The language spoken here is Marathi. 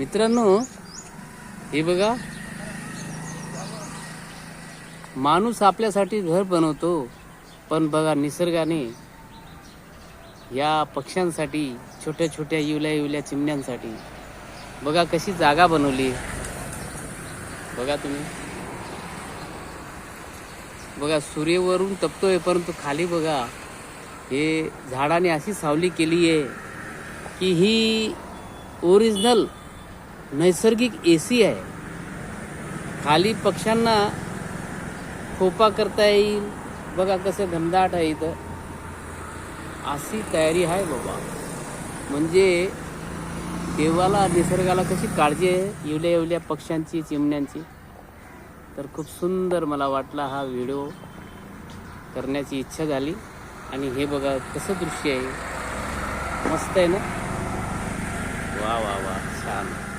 मित्रांनो हे बघा. माणूस आपल्यासाठी घर बनवतो पण बघा निसर्गाने या पक्ष्यांसाठी छोट्या छोट्या इवल्या इवल्या चिमण्यांसाठी. बघा कशी जागा बनवली. बघा तुम्ही. बघा सूर्यवरून तपतोय परंतु खाली बघा हे झाडाने अशी सावली केली आहे की ही ओरिजिनल नैसर्गिक ए सी आहे. खाली पक्ष्यांना खोपा करता येईल. बघा कसं घमदाट आहे इथं. अशी तयारी आहे बाबा. म्हणजे देवाला निसर्गाला कशी काळजी आहे? येवल्या येवल्या पक्ष्यांची चिमण्यांची. तर खूप सुंदर मला वाटला हा व्हिडिओ करण्याची इच्छा झाली. आणि हे बघा कसं दृश्य आहे. मस्त आहे ना? वा वा वा. छान.